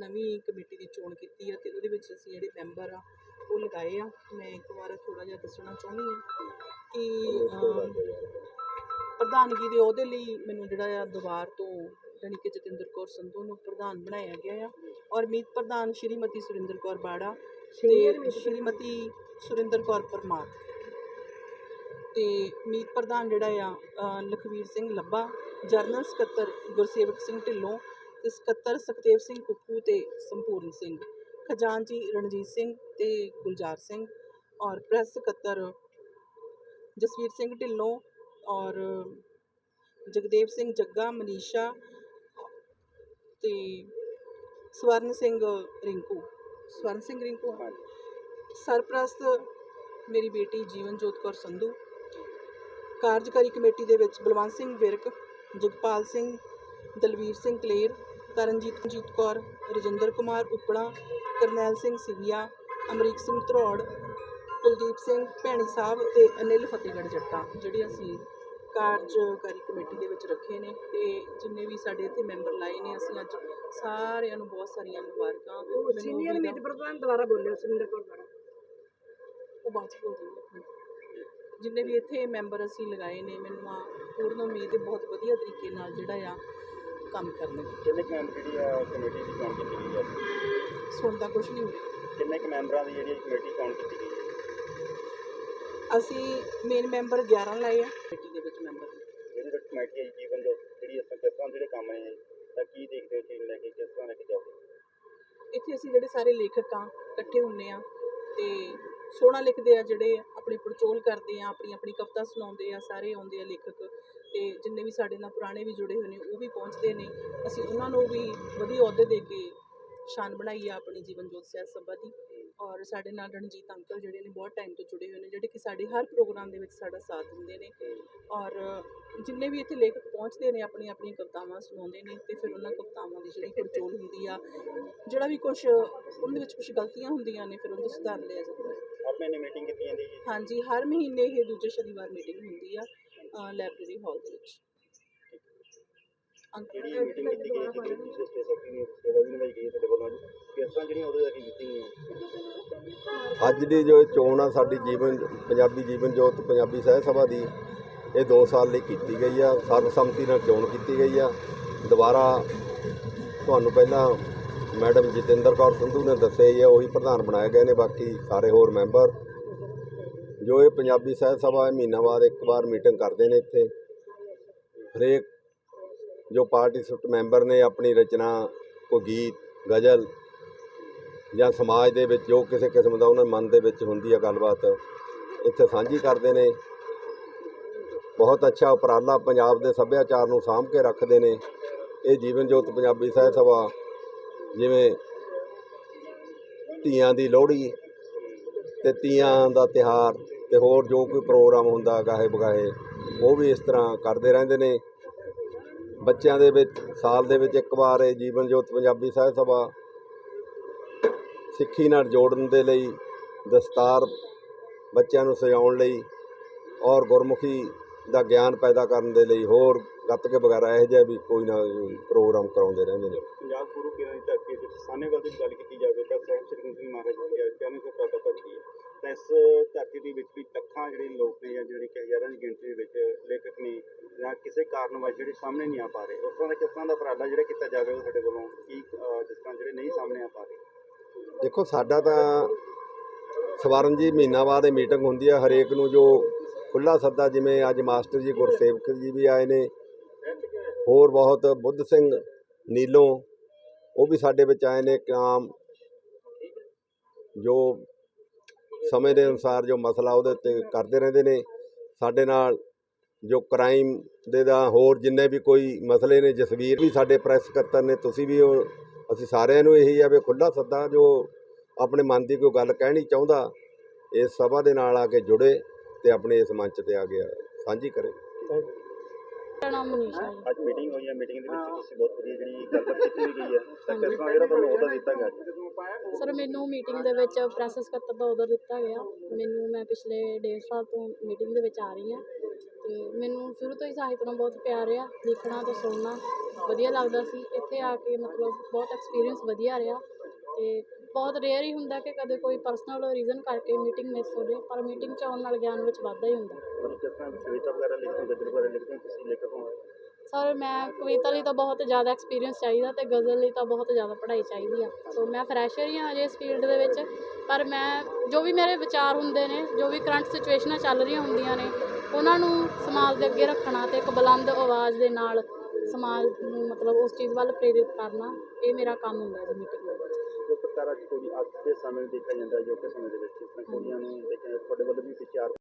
ਨਵੀਂ ਕਮੇਟੀ ਦੀ ਚੋਣ ਕੀਤੀ ਆ ਤੇ ਉਹਦੇ ਵਿੱਚ ਅਸੀਂ ਜਿਹੜੇ ਮੈਂਬਰ ਆ, ਉਹ ਲਗਾਏ ਆ। ਮੈਂ ਇੱਕ ਵਾਰ ਥੋੜਾ ਜਿਹਾ ਦੱਸਣਾ ਚਾਹੁੰਦੀ ਹਾਂ ਕਿ ਪ੍ਰਧਾਨਗੀ ਦੇ ਉਹਦੇ ਲਈ ਮੈਨੂੰ ਜਿਹੜਾ ਆ ਦੁਬਾਰ ਤੋਂ ਜਾਣੀ ਕਿ ਜਤਿੰਦਰ ਕੌਰ ਸੰਧੂ ਨੂੰ ਪ੍ਰਧਾਨ ਬਣਾਇਆ ਗਿਆ ਆ। ਔਰ ਮੀਤ ਪ੍ਰਧਾਨ ਸ਼੍ਰੀਮਤੀ ਸੁਰਿੰਦਰ ਕੌਰ ਬਾੜਾ ਤੇ ਸ਼੍ਰੀਮਤੀ ਸੁਰਿੰਦਰ ਕੌਰ ਪਰਮਾਰ। ਤੇ ਮੀਤ ਪ੍ਰਧਾਨ ਜਿਹੜਾ ਆ ਲਖਵੀਰ ਸਿੰਘ ਲੱਭਾ, ਜਰਨਲ ਸਕੱਤਰ ਗੁਰਸੇਵਕ ਸਿੰਘ ਢਿੱਲੋਂ ਤੇ ਸਕੱਤਰ ਸੁਖਦੇਵ ਸਿੰਘ ਕੁੱਕੂ ਤੇ ਸੰਪੂਰਨ ਸਿੰਘ, ਖਜ਼ਾਨਚੀ ਰਣਜੀਤ ਸਿੰਘ ਤੇ ਗੁਲਜ਼ਾਰ ਸਿੰਘ ਔਰ ਪ੍ਰੈਸ ਸਕੱਤਰ ਜਸਵੀਰ ਸਿੰਘ ਢਿੱਲੋਂ ਔਰ ਜਗਦੇਵ ਸਿੰਘ ਜੱਗਾ, ਮਨੀਸ਼ਾ ਤੇ ਸਵਰਨ ਸਿੰਘ ਰਿੰਕੂ ਸਵਰਨ ਸਿੰਘ ਰਿੰਕੂ ਆ? ਸਰਪ੍ਰਸਤ ਮੇਰੀ ਬੇਟੀ ਜੀਵਨਜੋਤ ਕੌਰ ਸੰਧੂ ਕਾਰਜਕਾਰੀ ਕਮੇਟੀ ਦੇ ਵਿੱਚ ਬਲਵੰਤ ਸਿੰਘ ਵਿਰਕ, ਜਗਪਾਲ ਸਿੰਘ ਦਲਵੀਰ ਸਿੰਘ ਕਲੇਰ ਤਰਨਜੀਤ ਜੀਤ ਕੌਰ ਰਜਿੰਦਰ ਕੁਮਾਰ ਉਪੜਾ ਕਰਨੈਲ ਸਿੰਘ ਸਿਵੀਆ ਅਮਰੀਕ ਸਿੰਘ ਧਰੋੜ ਕੁਲਦੀਪ ਸਿੰਘ ਭੈਣੀ ਸਾਹਿਬ ਤੇ ਅਨਿਲ ਫਤਿਹਗੜ੍ਹ ਜੱਟਾਂ ਜਿਹੜੇ ਅਸੀਂ ਕਾਰਜਕਾਰੀ ਕਮੇਟੀ ਦੇ ਵਿੱਚ ਰੱਖੇ ਨੇ ਤੇ ਜਿੰਨੇ ਵੀ ਸਾਡੇ ਇੱਥੇ ਮੈਂਬਰ ਲਾਏ ਨੇ ਅਸੀਂ ਅੱਜ ਸਾਰਿਆਂ ਨੂੰ ਬਹੁਤ ਸਾਰੀਆਂ ਮੁਬਾਰਕਾਂ ਸੀਨੀਅਰ ਮੀਤ ਪ੍ਰਧਾਨ ਦੁਬਾਰਾ ਬੋਲਿਓ ਸੁਰਿੰਦਰ ਕੌਰ ਉਹ ਬਾਅਦ 'ਚ ਬੋਲ ਦਿੰਦੇ ਇੱਕ ਮਿੰਟ। ਜਿੰਨੇ ਵੀ ਇੱਥੇ ਮੈਂਬਰ ਅਸੀਂ ਲਗਾਏ ਨੇ ਮੈਨੂੰ ਆ ਪੂਰਨ ਉਮੀਦ ਹੈ ਬਹੁਤ ਵਧੀਆ ਤਰੀਕੇ ਨਾਲ ਜਿਹੜਾ ਆ ਕੰਮ ਕਰਨਗੇ ਕਿੰਨੇ ਕੁ ਮੈਂਬਰ ਜਿਹੜੀ ਆ ਕਮੇਟੀ ਦੀ ਚੋਣ ਕੀਤੀ ਗਈ ਹੈ ਸੁਣਦਾ ਕੁਝ ਨਹੀਂ ਹੋ ਰਿਹਾ ਕਿੰਨੇ ਕੁ ਮੈਂਬਰਾਂ ਦੀ ਜਿਹੜੀ ਕਮੇਟੀ ਚੋਣ ਕੀਤੀ ਗਈ ਹੈ ਅਸੀਂ ਮੇਨ ਮੈਂਬਰ 11 ਲਾਏ ਆ। ਕਮੇਟੀ ਦੇ ਵਿੱਚ ਮੈਂਬਰ। ਜਿਹੜੀ ਤੁਹਾਡੀ ਕਮੇਟੀ ਹੈ ਜੀਵਨ ਜੋ ਜਿਹੜੀ ਇਸ ਕਿਸ ਤਰ੍ਹਾਂ ਜਿਹੜੇ ਕੰਮ ਨੇ ਤਾਂ ਕੀ ਦੇਖਦੇ ਹੋ ਚੀਜ਼ ਲੈ ਕੇ ਕਿਸ ਤਰ੍ਹਾਂ ਲੈ ਕੇ ਜਾਓਗੇ? ਇੱਥੇ ਅਸੀਂ ਜਿਹੜੇ ਸਾਰੇ ਲੇਖਕ ਆ ਇਕੱਠੇ ਹੁੰਨੇ ਆ ਤੇ ਸੋਹਣਾ ਲਿਖਦੇ ਆ ਜਿਹੜੇ ਆਪਣੀ ਪੜਚੋਲ ਕਰਦੇ ਆ ਆਪਣੀ ਆਪਣੀ ਕਵਿਤਾ ਸੁਣਾਉਂਦੇ ਆ ਸਾਰੇ ਆਉਂਦੇ ਆ ਲੇਖਕ। ਤੇ ਜਿੰਨੇ ਵੀ ਸਾਡੇ ਨਾਲ ਪੁਰਾਣੇ ਵੀ ਜੁੜੇ ਹੋਏ ਨੇ ਉਹ ਵੀ ਪਹੁੰਚਦੇ ਨੇ। ਅਸੀਂ ਉਹਨਾਂ ਨੂੰ ਵੀ ਵਧੀਆ ਅਹੁਦੇ ਦੇ ਕੇ ਸ਼ਾਨ ਬਣਾਈ ਆ ਆਪਣੀ ਜੀਵਨ ਜੋਤ ਸਹਿਤ ਸਭਾ ਦੀ। ਔਰ ਸਾਡੇ ਨਾਲ ਰਣਜੀਤ ਅੰਕਲ ਜਿਹੜੇ ਨੇ ਬਹੁਤ ਟਾਈਮ ਤੋਂ ਜੁੜੇ ਹੋਏ ਨੇ ਜਿਹੜੇ ਕਿ ਸਾਡੇ ਹਰ ਪ੍ਰੋਗਰਾਮ ਦੇ ਵਿੱਚ ਸਾਡਾ ਸਾਥ ਦਿੰਦੇ ਨੇ। ਔਰ ਜਿੰਨੇ ਵੀ ਇੱਥੇ ਲੇਖਕ ਪਹੁੰਚਦੇ ਨੇ ਆਪਣੀ ਆਪਣੀ ਕਵਿਤਾਵਾਂ ਸੁਣਾਉਂਦੇ ਨੇ ਤੇ ਫਿਰ ਉਹਨਾਂ ਕਵਿਤਾਵਾਂ ਦੀ ਜਿਹੜੀ ਪੜਚੋਲ ਹੁੰਦੀ ਆ ਜਿਹੜਾ ਵੀ ਕੁਝ ਉਹਦੇ ਵਿੱਚ ਕੁਝ ਗਲਤੀਆਂ ਹੁੰਦੀਆਂ ਨੇ ਫਿਰ ਉਹਨੂੰ ਸੁਧਾਰ ਲਿਆ ਜਾਂਦਾ। ਹੈ ਹਰ ਮਹੀਨੇ ਮੀਟਿੰਗ ਕੀਤੀ ਜਾਂਦੀ ਹੈ ਹਾਂਜੀ ਹਰ ਮਹੀਨੇ ਇਹ ਦੂਜੇ ਸ਼ਨੀਵਾਰ ਮੀਟਿੰਗ ਹੁੰਦੀ ਆ। ਲਾਇਬ੍ਰੇਰੀ ਹਾਲ ਦੇ ਵਿੱਚ। ਅੰਕ- ਜਿਹੜੀ ਮੀਟਿੰਗ ਕੀਤੀ ਗਈ ਸੀ? ਦੂਸਰੇ ਸਟੇਟ ਸੈਕਟਰੀ ਨੇ ਸੇਵਾ ਵੀ ਨਿਭਾਈ ਗਈ ਹੈ ਤੁਹਾਡੇ ਵੱਲੋਂ ਕਿਸ ਤਰ੍ਹਾਂ ਜਿਹੜੀਆਂ ਉਹਦੇ ਅੱਗੇ ਕੀਤੀ ਗਈਆਂ ਅੱਜ ਦੀ ਜੋ ਚੋਣ ਆ ਸਾਡੀ ਜੀਵਨ ਪੰਜਾਬੀ ਜੀਵਨ ਜੋਤ ਪੰਜਾਬੀ ਸਾਹਿਤ ਸਭਾ ਦੀ ਇਹ 2 ਸਾਲ ਲਈ ਕੀਤੀ ਗਈ ਆ। ਸਰਬਸੰਮਤੀ ਨਾਲ ਚੋਣ ਕੀਤੀ ਗਈ ਆ। ਦੁਬਾਰਾ ਤੁਹਾਨੂੰ ਪਹਿਲਾਂ ਮੈਡਮ ਜਤਿੰਦਰ ਕੌਰ ਸੰਧੂ ਨੇ ਦੱਸਿਆ ਹੀ ਆ ਉਹੀ ਪ੍ਰਧਾਨ ਬਣਾਏ ਗਏ ਨੇ ਬਾਕੀ ਸਾਰੇ ਹੋਰ ਮੈਂਬਰ। ਜੋ ਇਹ ਪੰਜਾਬੀ ਸਾਹਿਤ ਸਭਾ ਇਹ ਮਹੀਨਾ ਬਾਅਦ ਇੱਕ ਵਾਰ ਮੀਟਿੰਗ ਕਰਦੇ ਨੇ ਇੱਥੇ, ਹਰੇਕ ਜੋ ਪਾਰਟੀਸਿਪੇਟ ਮੈਂਬਰ ਨੇ ਆਪਣੀ ਰਚਨਾ, ਕੋਈ ਗੀਤ, ਗਜ਼ਲ ਜਾਂ ਸਮਾਜ ਦੇ ਵਿੱਚ ਜੋ ਕਿਸੇ ਕਿਸਮ ਦਾ ਉਹਨਾਂ ਮਨ ਦੇ ਵਿੱਚ ਹੁੰਦੀ ਹੈ ਗੱਲਬਾਤ, ਇੱਥੇ ਸਾਂਝੀ ਕਰਦੇ ਨੇ। ਬਹੁਤ ਅੱਛਾ ਉਪਰਾਲਾ ਪੰਜਾਬ ਦੇ ਸੱਭਿਆਚਾਰ ਨੂੰ ਸਾਂਭ ਕੇ ਰੱਖਦੇ ਨੇ। ਇਹ ਜੀਵਨ ਜੋਤ ਪੰਜਾਬੀ ਸਾਹਿਤ ਸਭਾ, ਜਿਵੇਂ ਧੀਆਂ ਦੀ ਲੋਹੜੀ ਤੇ ਤੀਆਂ ਦਾ ਤਿਹਾਰ ਤੇ ਹੋਰ ਜੋ ਕੋਈ ਪ੍ਰੋਗਰਾਮ ਹੁੰਦਾ ਗਾਹੇ ਬਗਾਹੇ, ਉਹ ਵੀ ਇਸ ਤਰ੍ਹਾਂ ਕਰਦੇ ਰਹਿੰਦੇ ਨੇ। ਬੱਚਿਆਂ ਦੇ ਵਿੱਚ, ਸਾਲ ਦੇ ਵਿੱਚ ਇੱਕ ਵਾਰ ਇਹ ਜੀਵਨ ਜੋਤ ਪੰਜਾਬੀ ਸਾਹਿਤ ਸਭਾ ਸਿੱਖੀ ਨਾਲ ਜੋੜਨ ਦੇ ਲਈ ਦਸਤਾਰ ਬੱਚਿਆਂ ਨੂੰ ਸਜਾਉਣ ਲਈ ਔਰ ਗੁਰਮੁਖੀ ਦਾ ਗਿਆਨ ਪੈਦਾ ਕਰਨ ਦੇ ਲਈ ਹੋਰ ਗੱਤਕੇ ਵਗੈਰਾ ਇਹੋ ਜਿਹਾ ਵੀ ਕੋਈ ਨਾ ਕੋਈ ਪ੍ਰੋਗਰਾਮ ਕਰਾਉਂਦੇ ਰਹਿੰਦੇ ਨੇ। ਪੰਜਾਬ ਗੁਰੂ ਪੀਰਾਂ ਦੀ ਧਰਤੀ ਤੇ ਸਾਨੇਵਾਲ ਦੀ ਗੱਲ ਕੀਤੀ ਜਾਵੇ ਤਾਂ ਸਹਿਬ ਸ੍ਰੀ ਗੁਰੂ ਮਹਾਰਾਜ ਜੀ ਦੀ ਗਿਆਨੀ ਪ੍ਰਾਪਤ ਤਾਂ ਇਸ ਧਰਤੀ ਦੇ ਵਿੱਚ ਵੀ ਲੱਖਾਂ ਜਿਹੜੇ ਲੋਕ ਨੇ ਜਾਂ ਜਿਹੜੇ ਕਿ ਹਜ਼ਾਰਾਂ ਦੀ ਗਿਣਤੀ ਦੇ ਵਿੱਚ ਲੇਖਕ ਨੇ ਜਾਂ ਕਿਸੇ ਕਾਰਨ ਵਜੋਂ ਜਿਹੜੇ ਸਾਹਮਣੇ ਨਹੀਂ ਆ ਪਾ ਰਹੇ, ਉਸ ਤਰ੍ਹਾਂ ਦਾ ਕਿਸ ਤਰ੍ਹਾਂ ਦਾ ਉਪਰਾਲਾ ਜਿਹੜਾ ਕੀਤਾ ਜਾਵੇ ਉਹ ਸਾਡੇ ਵੱਲੋਂ ਕੀ ਜਿਸ ਤਰ੍ਹਾਂ ਜਿਹੜੇ ਨਹੀਂ ਸਾਹਮਣੇ ਆ ਪਾ ਰਹੇ? ਦੇਖੋ, ਸਾਡਾ ਤਾਂ ਸਵਰਨ ਜੀ ਮਹੀਨਾ ਬਾਅਦ ਇਹ ਮੀਟਿੰਗ ਹੁੰਦੀ ਹੈ ਹਰੇਕ ਨੂੰ ਜੋ ਖੁੱਲਾ ਸੱਦਾ, ਜਿਵੇਂ ਅੱਜ ਮਾਸਟਰ ਜੀ ਗੁਰਸੇਵਕ ਜੀ ਵੀ ਆਏ ਨੇ, ਹੋਰ ਬਹੁਤ ਬੁੱਧ ਸਿੰਘ, ਨੀਲੋਂ, ਉਹ ਵੀ ਸਾਡੇ ਵਿੱਚ ਆਏ ਨੇ ਕਾਮ ਜੋ ਸਮੇਂ ਦੇ ਅਨੁਸਾਰ ਜੋ ਮਸਲਾ ਉਹਦੇ ਉੱਤੇ ਕਰਦੇ ਰਹਿੰਦੇ ਨੇ, ਸਾਡੇ ਨਾਲ ਜੋ ਕ੍ਰਾਈਮ ਦੇ ਦਾ ਹੋਰ ਜਿੰਨੇ ਵੀ ਕੋਈ ਮਸਲੇ ਨੇ, ਜਸਵੀਰ ਵੀ ਸਾਡੇ ਪ੍ਰੈਸ ਸਕੱਤਰ ਨੇ, ਤੁਸੀਂ ਵੀ ਉਹ, ਅਸੀਂ ਸਾਰਿਆਂ ਨੂੰ ਇਹੀ ਆ ਵੀ ਖੁੱਲਾ ਸੱਦਾ ਜੋ ਆਪਣੇ ਮਨ ਦੀ ਕੋਈ ਗੱਲ ਕਹਿਣੀ ਚਾਹੁੰਦਾ, ਇਸ ਸਭਾ ਦੇ ਨਾਲ ਆ ਕੇ ਜੁੜੇ ਤੇ ਆਪਣੇ ਇਸ ਮੰਚ ਤੇ ਆ ਗਿਆ, ਸਾਂਝੀ ਕਰੇ। ਮੇਰਾ ਨਾਮ ਮਨੀਸ਼ਾ ਅੱਜ ਮੀਟਿੰਗ ਹੋਈ ਹੈ ਮੀਟਿੰਗ ਦੇ ਵਿੱਚ ਤੁਸੀਂ ਬਹੁਤ ਵਧੀਆ ਜਿਹੜੀ ਗੱਲਬਾਤ ਕੀਤੀ ਗਈ ਹੈ ਤਾਂ ਕਿਸ ਤਰ੍ਹਾਂ ਜਿਹੜਾ ਤੁਹਾਨੂੰ ਉਹਦਾ ਦਿੱਤਾ ਗਿਆ। ਸਰ ਮੈਨੂੰ ਮੀਟਿੰਗ ਦੇ ਵਿੱਚ ਪ੍ਰੈਸ ਸਕੱਤਰ ਦਾ ਆਰਡਰ ਦਿੱਤਾ ਗਿਆ। ਮੈਨੂੰ ਮੈਂ ਪਿਛਲੇ ਡੇਢ ਸਾਲ ਤੋਂ ਮੀਟਿੰਗ ਦੇ ਵਿੱਚ ਆ ਰਹੀ ਹਾਂ। ਤੇ ਮੈਨੂੰ ਸ਼ੁਰੂ ਤੋਂ ਹੀ ਸਾਹਿਤ ਨਾਲ ਬਹੁਤ ਪਿਆਰ ਆ ਲਿਖਣਾ ਤੇ ਸੁਣਨਾ ਵਧੀਆ ਲੱਗਦਾ ਸੀ। ਇੱਥੇ ਆ ਕੇ ਮਤਲਬ ਬਹੁਤ ਐਕਸਪੀਰੀਅੰਸ ਵਧੀਆ ਰਿਹਾ। ਤੇ ਬਹੁਤ ਰੇਅਰ ਹੀ ਹੁੰਦਾ ਕਿ ਕਦੇ ਕੋਈ ਪਰਸਨਲ ਰੀਜ਼ਨ ਕਰਕੇ ਮੀਟਿੰਗ ਮਿਸ ਹੋ ਜਾਏ ਪਰ ਮੀਟਿੰਗ 'ਚ ਆਉਣ ਨਾਲ ਗਿਆਨ ਵਿੱਚ ਵਾਧਾ ਹੀ ਹੁੰਦਾ। ਮਤਲਬ ਕਿਸ ਤਰ੍ਹਾਂ ਕਵਿਤਾ ਵਗੈਰਾ ਲਿਖਦੇ ਹੋ ਗਜ਼ਲ ਵਗੈਰਾ ਲਿਖਦੇ ਹੋ ਤੁਸੀਂ ਲੇਖਕ ਹੋ? ਸਰ ਮੈਂ ਕਵਿਤਾ ਲਈ ਤਾਂ ਬਹੁਤ ਜ਼ਿਆਦਾ ਐਕਸਪੀਰੀਅੰਸ ਚਾਹੀਦਾ ਤੇ ਗਜ਼ਲ ਲਈ ਤਾਂ ਬਹੁਤ ਜ਼ਿਆਦਾ ਪੜ੍ਹਾਈ ਚਾਹੀਦੀ ਆ। ਸੋ ਮੈਂ ਫਰੈਸ਼ਰ ਹੀ ਹਾਂ ਅਜੇ ਇਸ ਫੀਲਡ ਦੇ ਵਿੱਚ ਪਰ ਮੈਂ ਜੋ ਵੀ ਮੇਰੇ ਵਿਚਾਰ ਹੁੰਦੇ ਨੇ ਜੋ ਵੀ ਕਰੰਟ ਸਿਚੁਏਸ਼ਨਾਂ ਚੱਲ ਰਹੀਆਂ ਹੁੰਦੀਆਂ ਨੇ ਉਹਨਾਂ ਨੂੰ ਸਮਾਜ ਦੇ ਅੱਗੇ ਰੱਖਣਾ ਤੇ ਇੱਕ ਬੁਲੰਦ ਆਵਾਜ਼ ਦੇ ਨਾਲ ਸਮਾਜ ਨੂੰ ਮਤਲਬ ਉਸ ਚੀਜ਼ ਵੱਲ ਪ੍ਰੇਰਿਤ ਕਰਨਾ ਇਹ ਮੇਰਾ ਕੰਮ ਹੁੰਦਾ ਜੀ ਮੀਟਿੰਗ ਜੋ ਪਰਤਾਰਾ ਚੋਰੀ ਅੱਜ ਦੇ ਸਮੇਂ ਦੇਖਿਆ ਜਾਂਦਾ ਜੋ ਕਿ ਸਮੇਂ ਦੇ ਵਿੱਚ ਕੁੜੀਆਂ ਨੂੰ ਦੇਖਿਆ ਤੁਹਾਡੇ ਵੱਲੋਂ ਵੀ ਵਿਚਾਰ